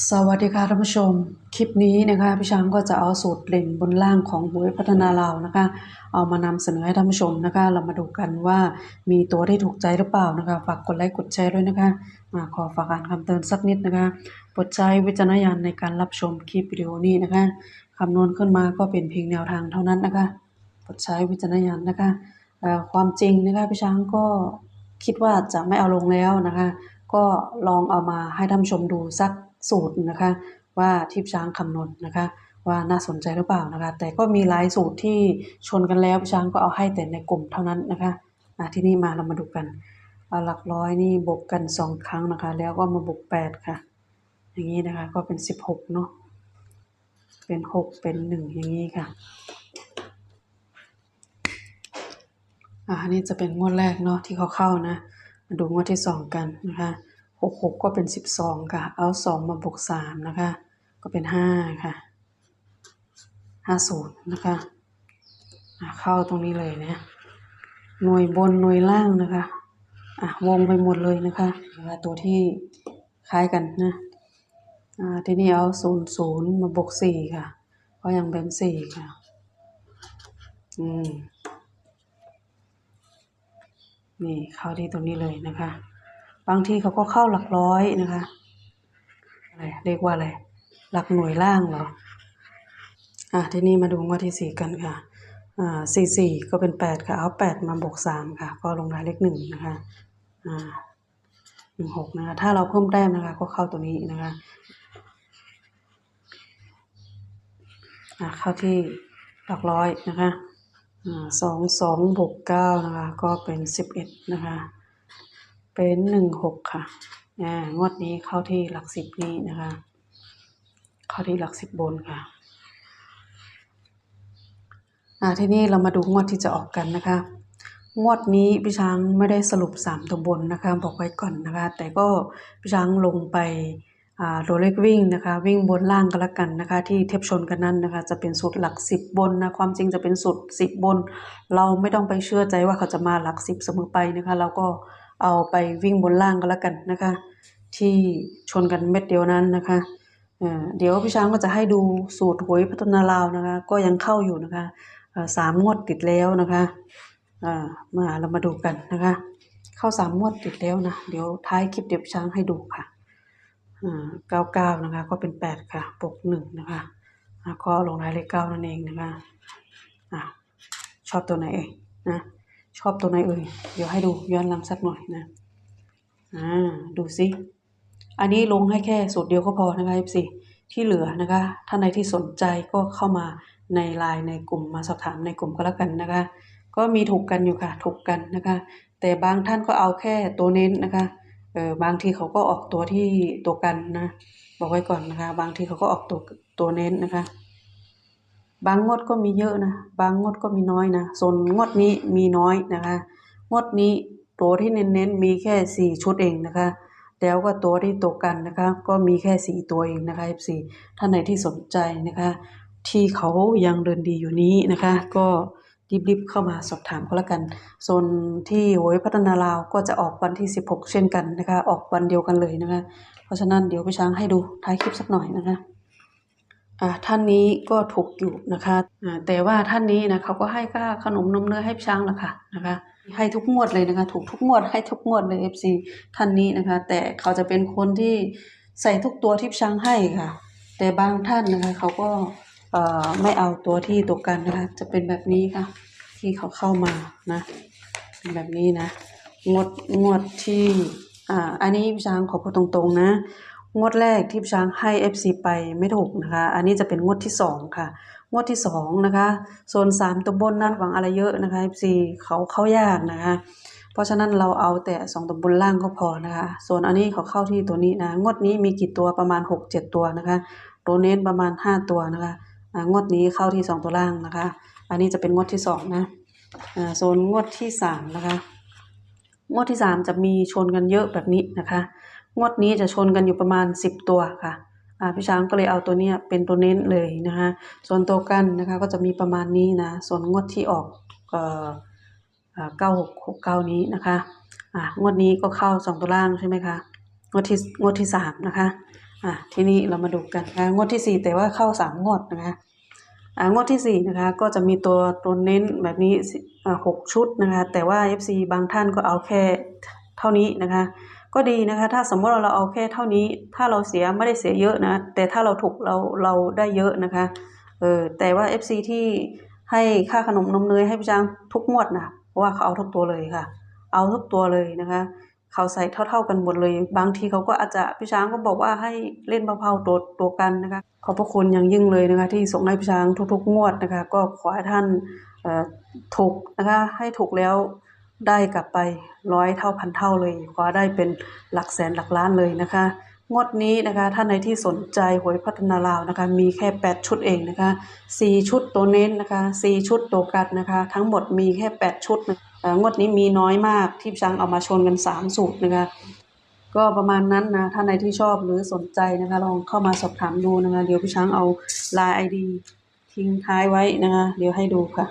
สวัสดีค่ะท่านผู้ชม คลิปนี้นะคะพี่ช้างก็จะเอาสูตรเด่นบนล่างของหวยพัฒนาเลานะคะ เอามานำเสนอให้ท่านผู้ชมนะคะ เรามาดูกันว่ามีตัวที่ถูกใจหรือเปล่านะคะฝากกดไลค์กดแชร์ด้วยนะคะมาขอฝากอ่านคำเตือนสักนิดนะคะโปรดใช้วิจารณญาณในการรับชมคลิปวิดีโอนี้นะคะคำนวณขึ้นมาก็เป็นเพียงแนวทางเท่านั้นนะคะโปรดใช้วิจารณญาณนะคะความจริงนะคะพี่ช้างก็คิดว่าจะไม่เอาลงแล้วนะคะ ก็ลองเอามาให้ท่านผู้ชมดูสัก สูตรนะคะ ว่าทิพช้างคำนวณนะคะว่าน่าสนใจหรือเปล่านะคะ แต่ก็มีหลายสูตรที่ชนกันแล้วพี่ช้างก็เอาให้แต่ในกลุ่มเท่านั้นนะคะะที่นี่มาเรามาดูกันเอาหลักร้อยนี่บวกกันสองครั้งนะคะ แล้วก็มาบวกแปดค่ะ อย่างนี้นะคะก็เป็นสิบหกเนาะเป็นหกเป็นหนึ่งอย่างนี้ค่ะอ่านนี้จะเป็นงวดแรกเนาะที่เขาเข้านะ มาดูงวดที่สองกันนะคะ หกหกก็เป็นสิบสองค่ะ เอาสองมาบวกสามนะคะ ก็เป็นห้าค่ะห้าศูนย์นะคะะเข้าตรงนี้เลยนะหน่วยบนหน่วยล่างนะคะอะวงไปหมดเลยนะคะนะคะตัวที่คล้ายกันนะอ่าทีนี้เอาศูนย์ศูนย์มาบวกสี่ค่ะ ก็ยังเป็นสี่ค่ะ อืมนี่เข้าที่ตรงนี้เลยนะคะ บางทีเขาก็เข้าหลักร้อยนะคะอะไรเรียกว่าอะไร หลักหน่วยล่างเหรอ อะ ทีนี้มาดูงวดที่สี่กันค่ะ อ่าสี่สี่ก็เป็นแปดค่ะ เอาแปดมาบวกสามค่ะ ก็ลงท้ายเลขหนึ่งนะคะ อ่าหนึ่งหกนะคะ ถ้าเราเพิ่มแต้มนะคะ ก็เข้าตัวนี้นะคะ อ่าเข้าที่หลักร้อยนะคะ อ่าสองสองบวกเก้านะคะ ก็เป็นสิบเอ็ดนะคะ เป็นหนึ่งหกค่ะอ่งวดนี้เข้าที่หลักสิบนี้นะคะ เข้าที่หลักสิบบนค่ะทีนี้เรามาดูงวดที่จะออกกันนะคะ งวดนี้พี่ช้างไม่ได้สรุปสามตัวบนนะคะ บอกไว้ก่อนนะคะ แต่ก็พี่ช้างลงไปอ่าตัวเลขวิ่งนะคะ วิ่งบนล่างก็แล้วกันนะคะ ที่เทียบชนกันนั่นนะคะ จะเป็นสูตรหลักสิบบนนะความจริงจะเป็นสูตรสิบบน เราไม่ต้องไปเชื่อใจว่าเขาจะมาหลักสิบเสมอไปนะคะ เราก็ เอาไปวิ่งบนล่างก็แล้วกันนะคะ ที่ชนกันเม็ดเดียวนั้นนะคะเดี๋ยวพี่ช้างก็จะให้ดูสูตรหวยพัฒนาลาวนะคะ ก็ยังเข้าอยู่นะคะสามงวดติดแล้วนะคะมาเรามาดูกันนะคะ เข้าสามงวดติดแล้วนะเดี๋ยวท้ายคลิปเดี๋ยวช้างให้ดูค่ะเก้าเก้านะคะก็เป็นแปดค่ะปกหนึ่งนะคะก็ลงท้ายเลขเก้านั่นเองนะคะอ่าชอบตัวไหนเอ่ยนะ ชอบตัวไหนเอ่ย เดี๋ยวให้ดูย้อนหลังสักหน่อยนะ อ่า ดูสิ อันนี้ลงให้แค่สูตรเดียวก็พอนะคะ F4 ที่เหลือนะคะ ถ้าในที่สนใจก็เข้ามาในไลน์ในกลุ่มมาสอบถามในกลุ่มก็แล้วกันนะคะ ก็มีถูกกันอยู่ค่ะ ถูกกันนะคะ แต่บางท่านก็เอาแค่ตัวเน้นนะคะ เออบางทีเขาก็ออกตัวที่ตัวกันนะ บอกไว้ก่อนนะคะ บางทีเขาก็ออกตัวตัวเน้นนะคะ บางงวดก็มีเยอะนะ บางงวดก็มีน้อยนะ ส่วนงวดนี้มีน้อยนะคะ งวดนี้ตัวที่เน้นๆมีแค่สี่ชุดเองนะคะ แล้วก็ตัวที่ตกกันนะคะ ก็มีแค่สี่ตัวเองนะคะ F4 ท่านไหนที่สนใจนะคะ ที่เขายังเดินดีอยู่นี้นะคะ ก็รีบๆเข้ามาสอบถามก็แล้วกัน ส่วนที่โวยพัฒนาลาวก็จะออกวันที่ 16 เช่นกันนะคะ ออกวันเดียวกันเลยนะคะ เพราะฉะนั้นเดี๋ยวพี่ช้างให้ดูท้ายคลิปสักหน่อยนะคะ ท่านนี้ก็ถูกอยู่นะคะแต่ว่าท่านนี้นะเขาก็ให้ค่าขนมนมเนยให้ช้างละค่ะนะคะให้ทุกงวดเลยนะคะ ถูกทุกงวดให้ทุกงวดเลย FC ท่านนี้นะคะ แต่เขาจะเป็นคนที่ใส่ทุกตัวที่พี่ช้างให้ค่ะ แต่บางท่านนะคะเขาก็ไม่เอาตัวที่ตกกันนะคะ จะเป็นแบบนี้ค่ะ ที่เขาเข้ามานะเป็นแบบนี้นะงวดงวดที่อ่าอันนี้พิช้างขอพูดตรงๆนะ งวดแรกที่พี่ช้างให้ FC ไปไม่ถูกนะคะ อันนี้จะเป็นงวดที่สองค่ะ งวดที่สองนะคะ โซนสามตัวบนนั้นหวังอะไรเยอะนะคะ FC เขาเข้ายากนะคะ เพราะฉะนั้นเราเอาแต่สองตัวบนล่างก็พอนะคะส่วนอันนี้เขาเข้าที่ตัวนี้นะ งวดนี้มีกี่ตัวประมาณหกเจ็ดตัวนะคะ ตัวเน้นประมาณห้าตัวนะคะงวดนี้เข้าที่สองตัวล่างนะคะ อันนี้จะเป็นงวดที่สองนะโซนงวดที่สามนะคะ งวดที่สามจะมีชนกันเยอะแบบนี้นะคะ งวดนี้จะชนกันอยู่ประมาณสิบตัวค่ะอ่าพี่ช้างก็เลยเอาตัวนี้เป็นตัวเน้นเลยนะคะส่วนตัวกันนะคะก็จะมีประมาณนี้นะส่วนงวดที่ออกเอ่อเก้าหกหกเก้านี้นะคะอ่างวดนี้ก็เข้าสองตัวล่างใช่ไหมคะงวดที่งวดที่สามนะคะอะทีนี้เรามาดูกันนะคะงวดที่สี่แต่ว่าเข้าสามงวดนะคะอ่างวดที่สี่นะคะก็จะมีตัวตัวเน้นแบบนี้สิอ่าหกชุดนะคะแต่ว่า FC บางท่านก็เอาแค่เท่านี้นะคะ ก็ดีนะคะ ถ้าสมมติว่าเราเอาแค่เท่านี้ ถ้าเราเสียไม่ได้เสียเยอะนะ แต่ถ้าเราถูกเราเราได้เยอะนะคะ เออ แต่ว่า FC ที่ให้ค่าขนมนมเนยให้พี่ช้างทุกงวดนะเพราะว่าเขาเอาทุกตัวเลยค่ะ เอาทุกตัวเลยนะคะ เขาใส่เท่า ๆกันหมดเลย บางทีเขาก็อาจจะพี่ช้างก็บอกว่าให้เล่นเบาๆตัวตัวกันนะคะ ขอบพระคุณอย่างยิ่งเลยนะคะ ที่ส่งให้พี่ช้างทุกๆ งวดนะคะ ก็ขอให้ท่านเอ่อถูกนะคะ ให้ถูกแล้ว ได้กลับไปร้อยเท่าพันเท่าเลยขอได้เป็นหลักแสนหลักล้านเลยนะคะ งวดนี้นะคะท่านในที่สนใจหวยพัฒนาลาวนะคะ มีแค่ 8 ชุดเองนะคะ 4 ชุดตัวเน้นนะคะ 4 ชุดตัวกัดนะคะ ทั้งหมดมีแค่ 8 ชุดนะงวดนี้มีน้อยมากที่ช้างเอามาชนกัน 3 สูตรนะคะก็ประมาณนั้นนะท่านใดที่ชอบหรือสนใจนะคะ ลองเข้ามาสอบถามดูนะคะ เดี๋ยวพี่ช้างเอาลน์ไอดีทิ้งท้ายไว้นะคะ เดี๋ยวให้ดูค่ะ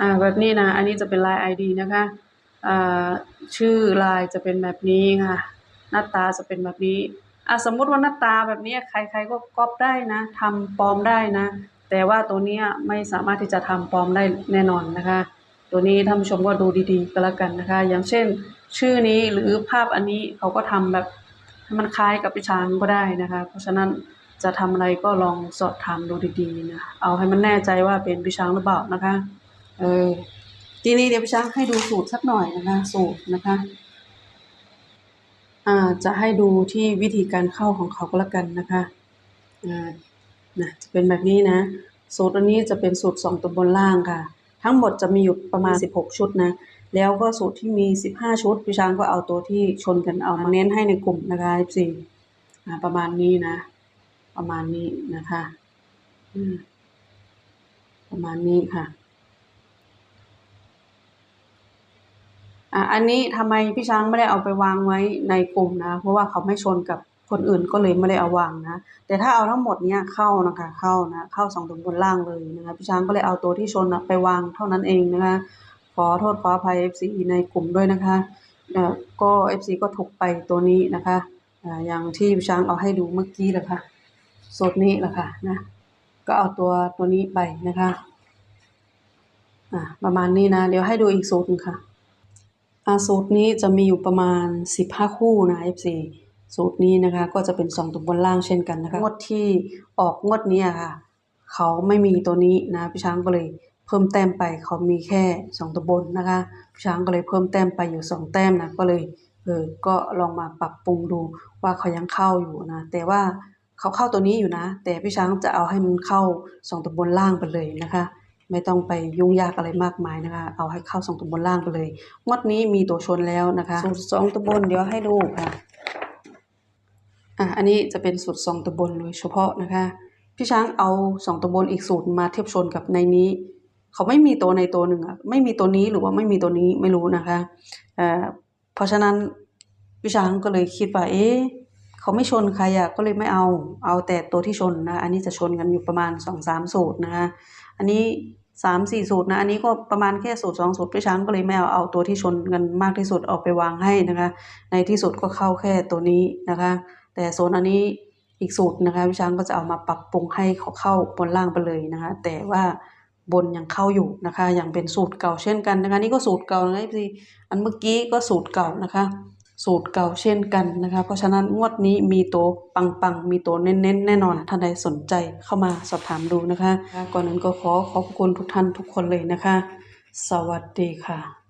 อ่าแบบนี้นะ อันนี้จะเป็นลน์ไอดีนะคะอ่าชื่อลน์จะเป็นแบบนี้ค่ะ หน้าตาจะเป็นแบบนี้อะสมมุติว่าหน้าตาแบบนี้ใครๆก็ก๊อปได้นะทำปลอมได้นะ แต่ว่าตัวนี้ไม่สามารถที่จะทำปลอมได้แน่นอนนะคะ ตัวนี้ท่านผู้ชมก็ดูดีๆก็แล้วกันนะคะ อย่างเช่น ชื่อนี้หรือภาพอันนี้เขาก็ทำแบบให้มันคล้ายกับพิชางก็ได้นะคะ เพราะฉะนั้นจะทำอะไรก็ลองสอบถามดูดีๆนะเอาให้มันแน่ใจว่าเป็นพิชางหรือเปล่านะคะ เออทีนี้เดี๋ยวพี่ช้างให้ดูสูตรสักหน่อยนะคะ สูตรนะคะอ่าจะให้ดูที่วิธีการเข้าของเขาก็แล้วกันนะคะอ่านะจะเป็นแบบนี้นะ สูตรอันนี้จะเป็นสูตรสองตัวบนล่างค่ะ ทั้งหมดจะมีอยู่ประมาณ 16 ชุดนะแล้วก็สูตรที่มี 15 ชุดพี่ช้างก็เอาตัวที่ชนกันเอามาเน้นให้ในกลุ่มนะคะ F4 อ่าประมาณนี้นะ ประมาณนี้นะคะอืมประมาณนี้ค่ะ อะอันนี้ทำไมพี่ช้างไม่ได้เอาไปวางไว้ในกลุ่มนะ เพราะว่าเขาไม่ชนกับคนอื่นก็เลยไม่ได้เอาวางนะ แต่ถ้าเอาทั้งหมดเนี้ยเข้านะคะเข้านะเข้าสองตัวบนล่างเลยนะคะพี่ช้างก็เลยเอาตัวที่ชนนะไปวางเท่านั้นเองนะคะขอโทษขออภัย FC ในกลุ่มด้วยนะคะอ่อก็ FC ก็ถูกไปตัวนี้นะคะอ่าอย่างที่พี่ช้างเอาให้ดูเมื่อกี้แหละค่ะสูตรนี้แหละค่ะนะก็เอาตัวตัวนี้ไปนะคะอ่าประมาณนี้นะ เดี๋ยวให้ดูอีกสูตรนึงค่ะ อาสูตรนี้จะมีอยู่ประมาณ 15 คู่นะ F4 สูตรนี้นะคะ ก็จะเป็น 2 ตัวบนล่างเช่นกันนะคะ งวดที่ออกงวดนี้อะค่ะ เขาไม่มีตัวนี้นะพี่ช้างก็เลยเพิ่มแต้มไปเขามีแค่ 2 ตัวบนนะคะพี่ช้างก็เลยเพิ่มแต้มไปอยู่ 2 แต้มนะก็เลยเออก็ลองมาปรับปรุงดูว่าเขายังเข้าอยู่นะ แต่ว่าเขาเข้าตัวนี้อยู่นะ แต่พี่ช้างจะเอาให้มันเข้า 2 ตัวบนล่างไปเลยนะคะ ไม่ต้องไปยุ่งยากอะไรมากมายนะคะ เอาให้เข้าสองตัวบนล่างไปเลยงวดนี้มีตัวชนแล้วนะคะสูตรสองตัวบนเดี๋ยวให้ดูค่ะอะอันนี้จะเป็นสูตรสองตัวบนโดยเฉพาะนะคะ พี่ช้างเอาสองตัวบนอีกสูตรมาเทียบชนกับในนี้ เขาไม่มีตัวในตัวหนึ่งอะไม่มีตัวนี้หรือว่าไม่มีตัวนี้ไม่รู้นะคะเอ่อเพราะฉะนั้นพี่ช้างก็เลยคิดว่าเอ๊ะเขาไม่ชนใครอะก็เลยไม่เอาเอาแต่ตัวที่ชนนะอันนี้จะชนกันอยู่ประมาณสองสามสูตรนะคะ อันนี้สามสี่สูตรนะอันนี้ก็ประมาณแค่สูตรสองสูตรพี่ช้างก็เลยไม่เอาเอาตัวที่ชนกันมากที่สุดออกไปวางให้นะคะ ในที่สุดก็เข้าแค่ตัวนี้นะคะ แต่โซนอันนี้อีกสูตรนะคะพี่ช้างก็จะเอามาปรับปรุงให้เขาเข้าบนล่างไปเลยนะคะ แต่ว่าบนยังเข้าอยู่นะคะอย่างเป็นสูตรเก่าเช่นกันนะคะนี่ก็สูตรเก่านะคะพี่อันเมื่อกี้ก็สูตรเก่านะคะ สูตรเก่าเช่นกันนะคะ เพราะฉะนั้นงวดนี้มีตัวปังๆ มีตัวเน้นๆ แน่นอนท่านใดสนใจเข้ามาสอบถามดูนะคะ ก่อนอื่นก็ขอขอบคุณทุกท่านทุกคนเลยนะคะ สวัสดีค่ะ